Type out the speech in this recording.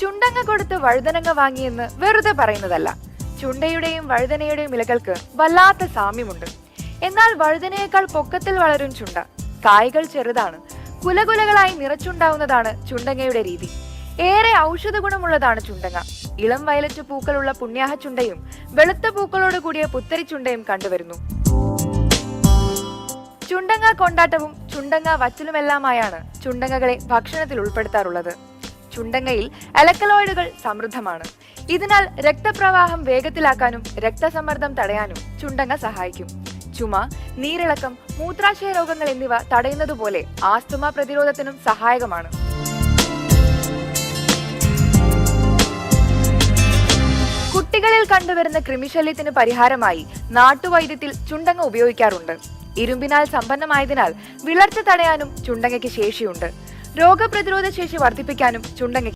ചുണ്ടങ്ങ കൊടുത്ത് വഴുതനങ്ങ വാങ്ങിയെന്ന് വെറുതെ പറയുന്നതല്ല. ചുണ്ടയുടെയും വഴുതനയുടെയും ഇലകൾക്ക് വല്ലാത്ത സാമ്യമുണ്ട്. എന്നാൽ വഴുതനയേക്കാൾ പൊക്കത്തിൽ വളരും ചുണ്ട. കായകൾ ചെറുതാണ്. കുലകുലകളായി നിറച്ചുണ്ടാവുന്നതാണ് ചുണ്ടങ്ങയുടെ രീതി. ഏറെ ഔഷധ ഗുണമുള്ളതാണ് ചുണ്ടങ്ങ. ഇളം വയലറ്റ് പൂക്കളുള്ള പുണ്യാഹ ചുണ്ടയും വെളുത്ത പൂക്കളോട് കൂടിയ പുത്തരി ചുണ്ടയും കണ്ടുവരുന്നു. ചുണ്ടങ്ങ കൊണ്ടാട്ടവും ചുണ്ടങ്ങ വച്ചലുമെല്ലാമായാണ് ചുണ്ടങ്ങകളെ ഭക്ഷണത്തിൽ ഉൾപ്പെടുത്താറുള്ളത്. ചുണ്ടങ്ങയിൽ അലക്കലോയിഡുകൾ സമൃദ്ധമാണ്. ഇതിനാൽ രക്തപ്രവാഹം വേഗത്തിലാക്കാനും രക്തസമ്മർദ്ദം തടയാനും ചുണ്ടങ്ങ സഹായിക്കും. ചുമ നീരിളക്കം മൂത്രാശയ രോഗങ്ങൾ എന്നിവ തടയുന്നതുപോലെ ആസ്തുമ പ്രതിരോധത്തിനും സഹായകമാണ്. കുട്ടികളിൽ കണ്ടുവരുന്ന കൃമിശല്യത്തിന് പരിഹാരമായി നാട്ടുവൈദ്യത്തിൽ ചുണ്ടങ്ങ ഉപയോഗിക്കാറുണ്ട്. ഇരുമ്പിനാൽ സമ്പന്നമായതിനാൽ വിളർച്ച തടയാനും ചുണ്ടങ്ങയ്ക്ക് ശേഷിയുണ്ട്. രോഗപ്രതിരോധ ശേഷി വർദ്ധിപ്പിക്കാനും ചുണ്ടങ്ങയ്ക്ക്